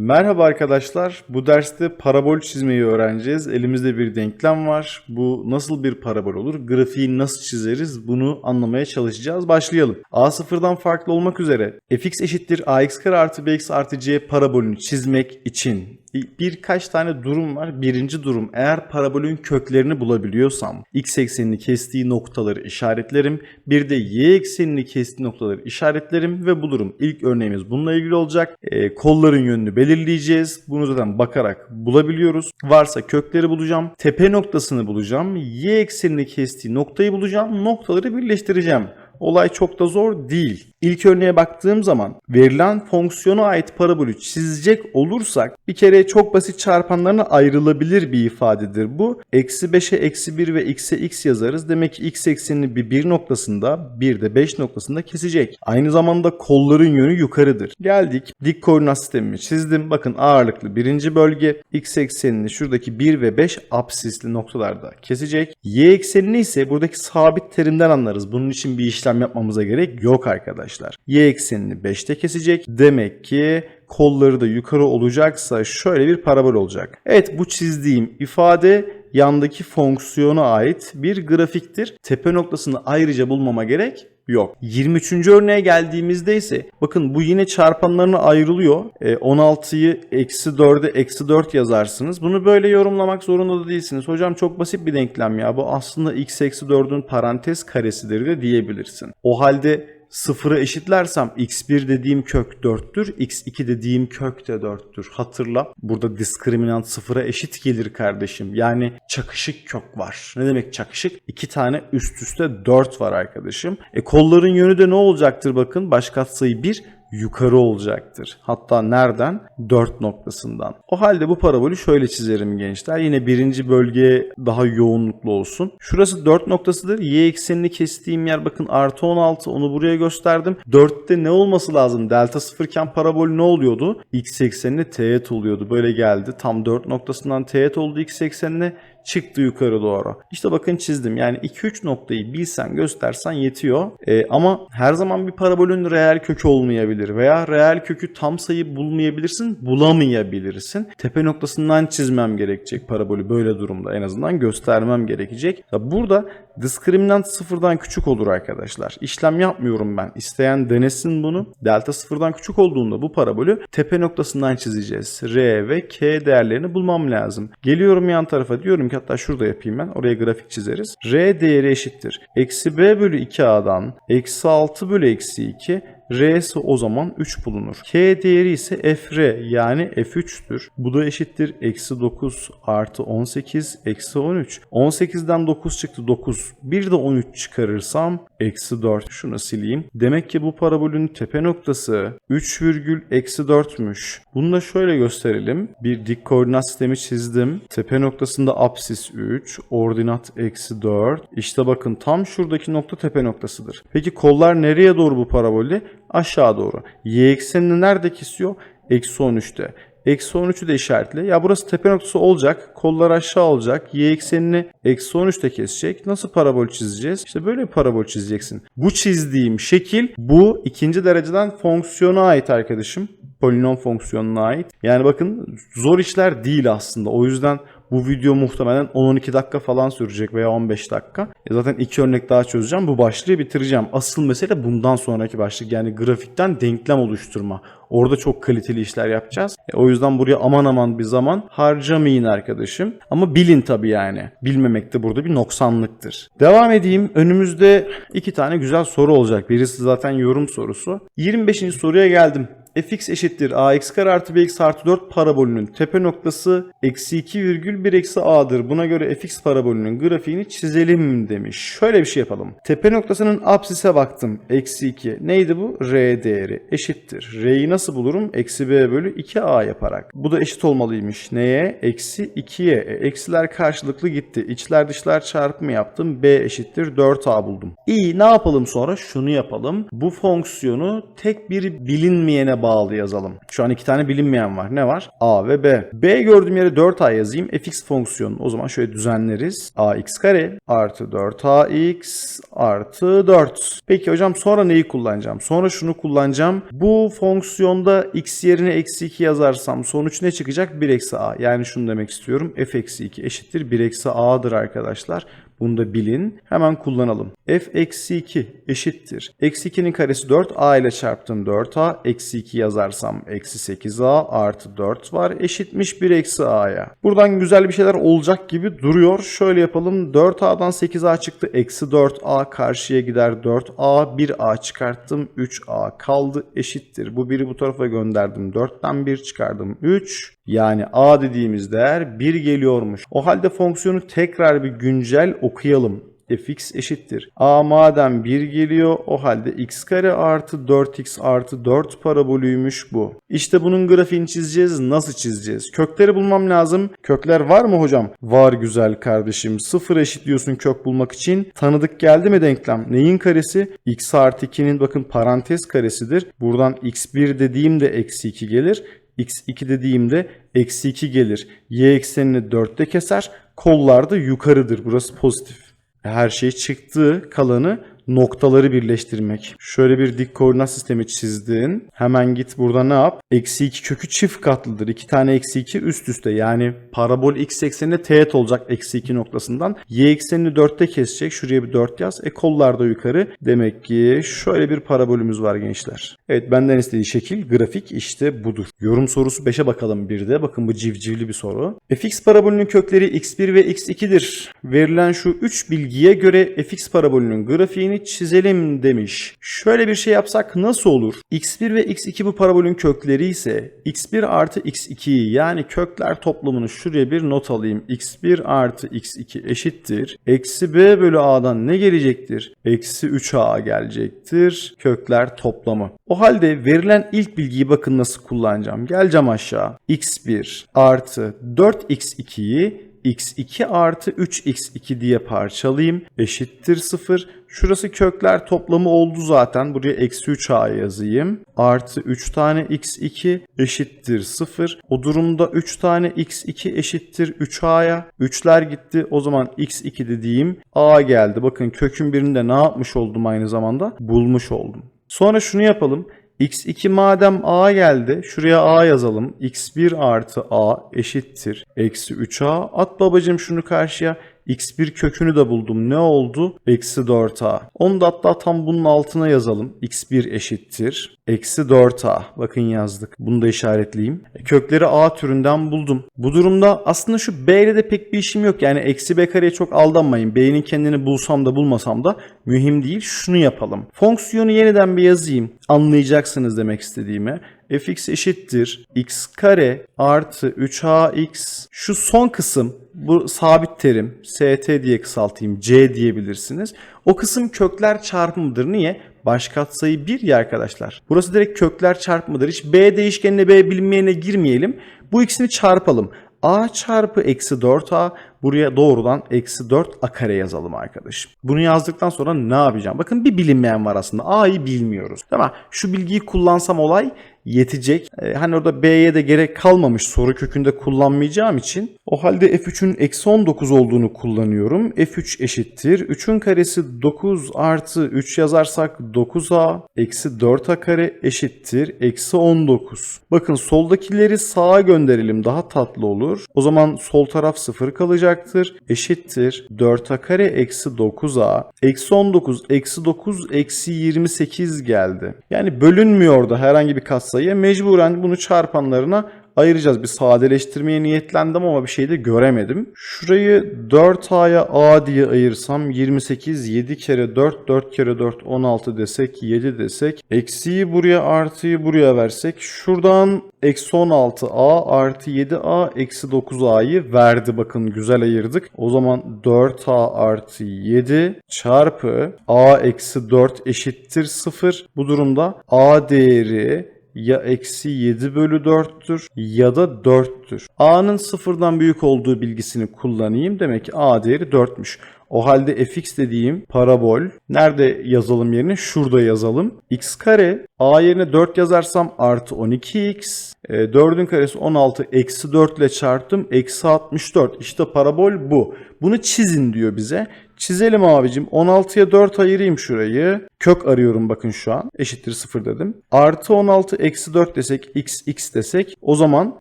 Merhaba arkadaşlar. Bu derste parabol çizmeyi öğreneceğiz. Elimizde bir denklem var. Bu nasıl bir parabol olur? Grafiği nasıl çizeriz? Bunu anlamaya çalışacağız. Başlayalım. A sıfırdan farklı olmak üzere fx eşittir ax kare artı bx artı c parabolünü çizmek için birkaç tane durum var. Birinci durum eğer parabolün köklerini bulabiliyorsam x eksenini kestiği noktaları işaretlerim. Bir de y eksenini kestiği noktaları işaretlerim ve bulurum. İlk örneğimiz bununla ilgili olacak. E, kolların yönünü belirleyeceğiz. Bunu zaten bakarak bulabiliyoruz. Varsa kökleri bulacağım. Tepe noktasını bulacağım. Y eksenini kestiği noktayı bulacağım. Noktaları birleştireceğim. Olay çok da zor değil. İlk örneğe baktığım zaman verilen fonksiyona ait parabolü çizecek olursak bir kere çok basit çarpanlarına ayrılabilir bir ifadedir bu. Eksi 5'e eksi 1 ve x'e x yazarız. Demek ki x eksenini bir 1 noktasında bir de 5 noktasında kesecek. Aynı zamanda kolların yönü yukarıdır. Geldik dik koordinat sistemimi çizdim. Bakın ağırlıklı birinci bölge x eksenini şuradaki 1 ve 5 absisli noktalarda kesecek. Y eksenini ise buradaki sabit terimden anlarız. Bunun için bir işlem yapmamıza gerek yok arkadaşlar arkadaşlar. Y eksenini 5'te kesecek. Demek ki kolları da yukarı olacaksa şöyle bir parabol olacak. Evet bu çizdiğim ifade yandaki fonksiyona ait bir grafiktir. Tepe noktasını ayrıca bulmama gerek yok. 23. örneğe geldiğimizde ise bakın bu yine çarpanlarına ayrılıyor. E, 16'yı eksi 4'e eksi 4 yazarsınız. Bunu böyle yorumlamak zorunda da değilsiniz. Hocam çok basit bir denklem ya. Bu aslında x eksi 4'ün parantez karesidir de diyebilirsin. O halde sıfırı eşitlersem x1 dediğim kök 4'tür. x2 dediğim kök de 4'tür. Hatırla. Burada diskriminant sıfıra eşit gelir kardeşim. Yani çakışık kök var. Ne demek çakışık? İki tane üst üste 4 var arkadaşım. E kolların yönü de ne olacaktır bakın. Baş katsayı 1 yukarı olacaktır. Hatta nereden? 4 noktasından. O halde bu parabolü şöyle çizerim gençler. Yine birinci bölgeye daha yoğunluklu olsun. Şurası 4 noktasıdır. Y eksenini kestiğim yer bakın artı 16 onu buraya gösterdim. 4'te ne olması lazım? Delta 0 iken parabol ne oluyordu? X eksenine teğet oluyordu. Böyle geldi. Tam 4 noktasından teğet oldu X eksenine çıktı yukarı doğru. İşte bakın çizdim. Yani 2-3 noktayı bilsen göstersen yetiyor. Ee, ama her zaman bir parabolün reel kökü olmayabilir veya reel kökü tam sayı bulmayabilirsin, bulamayabilirsin. Tepe noktasından çizmem gerekecek parabolü böyle durumda en azından göstermem gerekecek. Burada diskriminant sıfırdan küçük olur arkadaşlar. İşlem yapmıyorum ben. İsteyen denesin bunu. Delta sıfırdan küçük olduğunda bu parabolü tepe noktasından çizeceğiz. R ve K değerlerini bulmam lazım. Geliyorum yan tarafa diyorum ki hatta şurada yapayım ben. Oraya grafik çizeriz. R değeri eşittir. Eksi B bölü 2A'dan eksi 6 bölü eksi 2 R'si o zaman 3 bulunur. K değeri ise Fr yani F3'tür. Bu da eşittir. Eksi 9 artı 18 eksi 13. 18'den 9 çıktı 9. Bir de 13 çıkarırsam eksi 4. Şunu sileyim. Demek ki bu parabolün tepe noktası 3 virgül eksi 4'müş. Bunu da şöyle gösterelim. Bir dik koordinat sistemi çizdim. Tepe noktasında apsis 3, ordinat eksi 4. İşte bakın tam şuradaki nokta tepe noktasıdır. Peki kollar nereye doğru bu parabolde? Aşağı doğru. Y eksenini nerede kesiyor? Eksi 13'te. Eksi 13'ü de işaretle. Ya burası tepe noktası olacak. Kollar aşağı olacak. Y eksenini eksi 13'te kesecek. Nasıl parabol çizeceğiz? İşte böyle bir parabol çizeceksin. Bu çizdiğim şekil bu ikinci dereceden fonksiyona ait arkadaşım. Polinom fonksiyonuna ait. Yani bakın zor işler değil aslında. O yüzden bu video muhtemelen 10-12 dakika falan sürecek veya 15 dakika. E zaten iki örnek daha çözeceğim. Bu başlığı bitireceğim. Asıl mesele bundan sonraki başlık. Yani grafikten denklem oluşturma. Orada çok kaliteli işler yapacağız. E o yüzden buraya aman aman bir zaman harcamayın arkadaşım. Ama bilin tabii yani. Bilmemek de burada bir noksanlıktır. Devam edeyim. Önümüzde iki tane güzel soru olacak. Birisi zaten yorum sorusu. 25. soruya geldim fx eşittir ax kare artı bx artı 4 parabolünün tepe noktası eksi 2 virgül 1 eksi a'dır. Buna göre fx parabolünün grafiğini çizelim demiş. Şöyle bir şey yapalım. Tepe noktasının apsise baktım. Eksi 2. Neydi bu? R değeri. Eşittir. R'yi nasıl bulurum? Eksi b bölü 2a yaparak. Bu da eşit olmalıymış. Neye? Eksi 2'ye. E, eksiler karşılıklı gitti. İçler dışlar çarpımı yaptım. b eşittir 4a buldum. İyi ne yapalım sonra? Şunu yapalım. Bu fonksiyonu tek bir bilinmeyene bağlı bağlı yazalım. Şu an iki tane bilinmeyen var. Ne var? A ve B. B gördüğüm yere 4A yazayım. fx fonksiyonu. O zaman şöyle düzenleriz. ax kare artı 4ax artı 4. Peki hocam sonra neyi kullanacağım? Sonra şunu kullanacağım. Bu fonksiyonda x yerine eksi 2 yazarsam sonuç ne çıkacak? 1 eksi a. Yani şunu demek istiyorum. f eksi 2 eşittir 1 eksi a'dır arkadaşlar. Bunu da bilin. Hemen kullanalım. f eksi 2 eşittir. Eksi 2'nin karesi 4. a ile çarptım 4a. Eksi 2 yazarsam eksi 8a artı 4 var. Eşitmiş 1 eksi a'ya. Buradan güzel bir şeyler olacak gibi duruyor. Şöyle yapalım. 4a'dan 8a çıktı. Eksi 4a karşıya gider 4a. 1a çıkarttım. 3a kaldı. Eşittir. Bu biri bu tarafa gönderdim. 4'ten 1 çıkardım. 3. Yani a dediğimiz değer 1 geliyormuş. O halde fonksiyonu tekrar bir güncel okuyalım fx eşittir. A madem 1 geliyor o halde x kare artı 4x artı 4 parabolüymüş bu. İşte bunun grafiğini çizeceğiz. Nasıl çizeceğiz? Kökleri bulmam lazım. Kökler var mı hocam? Var güzel kardeşim. Sıfır eşit diyorsun kök bulmak için. Tanıdık geldi mi denklem? Neyin karesi? x artı 2'nin bakın parantez karesidir. Buradan x1 dediğimde eksi 2 gelir x2 dediğimde eksi 2 gelir. Y eksenini 4'te keser. Kollarda yukarıdır. Burası pozitif. Her şey çıktı. Kalanı noktaları birleştirmek. Şöyle bir dik koordinat sistemi çizdin. Hemen git burada ne yap? Eksi 2 kökü çift katlıdır. 2 tane eksi 2 üst üste. Yani parabol x ekseninde teğet olacak eksi 2 noktasından. Y eksenini 4'te kesecek. Şuraya bir 4 yaz. E kollarda yukarı. Demek ki şöyle bir parabolümüz var gençler. Evet benden istediği şekil grafik işte budur. Yorum sorusu 5'e bakalım bir de. Bakın bu civcivli bir soru. fx parabolünün kökleri x1 ve x2'dir. Verilen şu 3 bilgiye göre fx parabolünün grafiğini çizelim demiş. Şöyle bir şey yapsak nasıl olur? x1 ve x2 bu parabolün kökleri ise x1 artı x2'yi yani kökler toplamını şuraya bir not alayım. x1 artı x2 eşittir. Eksi b bölü a'dan ne gelecektir? Eksi 3a gelecektir. Kökler toplamı. O halde verilen ilk bilgiyi bakın nasıl kullanacağım. Geleceğim aşağı. x1 artı 4x2'yi x2 artı 3x2 diye parçalayayım. Eşittir 0. Şurası kökler toplamı oldu zaten. Buraya eksi 3a yazayım. Artı 3 tane x2 eşittir 0. O durumda 3 tane x2 eşittir 3a'ya. 3'ler gitti. O zaman x2 dediğim a geldi. Bakın kökün birinde ne yapmış oldum aynı zamanda? Bulmuş oldum. Sonra şunu yapalım. X2 madem a geldi. Şuraya a yazalım. x1 artı a eşittir. Eksi 3a. At babacım şunu karşıya. x1 kökünü de buldum. Ne oldu? Eksi 4a. Onu da hatta tam bunun altına yazalım. x1 eşittir. Eksi 4a. Bakın yazdık. Bunu da işaretleyeyim. E, kökleri a türünden buldum. Bu durumda aslında şu b ile de pek bir işim yok. Yani eksi b kareye çok aldanmayın. b'nin kendini bulsam da bulmasam da mühim değil. Şunu yapalım. Fonksiyonu yeniden bir yazayım. Anlayacaksınız demek istediğimi fx eşittir x kare artı 3ax şu son kısım bu sabit terim st diye kısaltayım c diyebilirsiniz. O kısım kökler çarpımıdır. Niye? Baş katsayı 1 ya arkadaşlar. Burası direkt kökler çarpımıdır. Hiç b değişkenine b bilinmeyene girmeyelim. Bu ikisini çarpalım. a çarpı eksi 4a buraya doğrudan eksi 4 a kare yazalım arkadaşım. Bunu yazdıktan sonra ne yapacağım? Bakın bir bilinmeyen var aslında. a'yı bilmiyoruz. Tamam Şu bilgiyi kullansam olay yetecek. Ee, hani orada B'ye de gerek kalmamış soru kökünde kullanmayacağım için. O halde F3'ün eksi 19 olduğunu kullanıyorum. F3 eşittir. 3'ün karesi 9 artı 3 yazarsak 9A eksi 4A kare eşittir. Eksi 19. Bakın soldakileri sağa gönderelim daha tatlı olur. O zaman sol taraf 0 kalacaktır. Eşittir. 4A kare eksi 9A. Eksi 19 eksi 9 eksi 28 geldi. Yani bölünmüyor da herhangi bir katsayı sayıya mecburen bunu çarpanlarına ayıracağız. Bir sadeleştirmeye niyetlendim ama bir şey de göremedim. Şurayı 4A'ya A diye ayırsam 28, 7 kere 4, 4 kere 4, 16 desek, 7 desek. Eksiyi buraya artıyı buraya versek. Şuradan eksi 16A artı 7A eksi 9A'yı verdi. Bakın güzel ayırdık. O zaman 4A artı 7 çarpı A eksi 4 eşittir 0. Bu durumda A değeri ya eksi 7 bölü 4'tür ya da 4'tür. A'nın sıfırdan büyük olduğu bilgisini kullanayım. Demek ki A değeri 4'müş. O halde fx dediğim parabol nerede yazalım yerine? Şurada yazalım. x kare a yerine 4 yazarsam artı 12x. E, 4'ün karesi 16 eksi 4 ile çarptım. Eksi 64. İşte parabol bu. Bunu çizin diyor bize. Çizelim abicim. 16'ya 4 ayırayım şurayı. Kök arıyorum bakın şu an. Eşittir 0 dedim. Artı 16 eksi 4 desek x x desek o zaman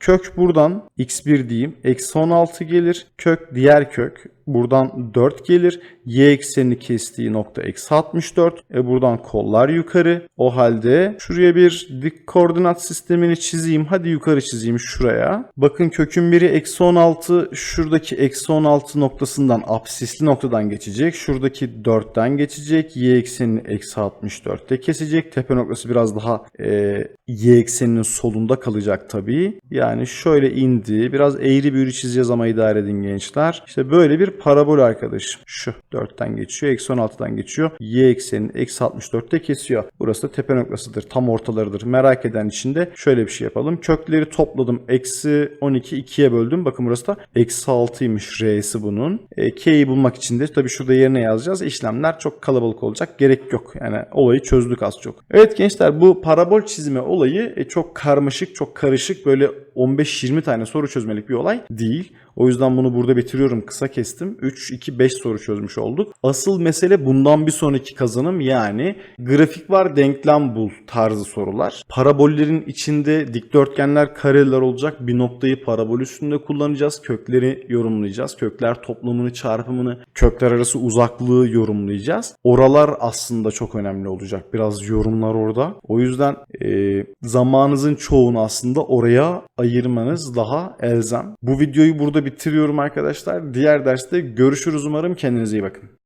kök buradan x1 diyeyim. Eksi 16 gelir. Kök diğer kök buradan 4 gelir. Y eksenini kestiği nokta eksi 64. E buradan kollar yukarı. O halde şuraya bir dik koordinat sistemini çizeyim. Hadi yukarı çizeyim şuraya. Bakın kökün biri eksi 16 şuradaki eksi 16 noktasından absisli noktadan geçecek. Şuradaki 4'ten geçecek. Y eksenini eksi 64'te kesecek. Tepe noktası biraz daha e, y ekseninin solunda kalacak tabii. Yani şöyle indi. Biraz eğri büğrü çizeceğiz ama idare edin gençler. İşte böyle bir parabol arkadaşım. Şu 4'ten geçiyor. Eksi 16'dan geçiyor. Y eksenini eksi 64'te kesiyor. Burası da tepe noktasıdır. Tam ortalarıdır. Merak eden için de şöyle bir şey yapalım. Kökleri topladım. Eksi 12 2'ye böldüm. Bakın burası da eksi 6'ymış R'si bunun. E, K'yi bulmak için de tabii şurada yerine yazacağız. İşlemler çok kalabalık olacak. Gerek yok. Yani olayı çözdük az çok. Evet gençler bu parabol çizme olayı e, çok karmaşık, çok karışık böyle 15-20 tane soru çözmelik bir olay değil. O yüzden bunu burada bitiriyorum. Kısa kestim. 3, 2, 5 soru çözmüş olduk. Asıl mesele bundan bir sonraki kazanım yani grafik var denklem bul tarzı sorular. Parabollerin içinde dikdörtgenler kareler olacak. Bir noktayı parabol üstünde kullanacağız. Kökleri yorumlayacağız. Kökler toplamını çarpımını kökler arası uzaklığı yorumlayacağız. Oralar aslında çok önemli olacak. Biraz yorumlar orada. O yüzden e, zamanınızın çoğunu aslında oraya ayırmanız daha elzem. Bu videoyu burada bitiriyorum arkadaşlar. Diğer derste görüşürüz umarım. Kendinize iyi bakın.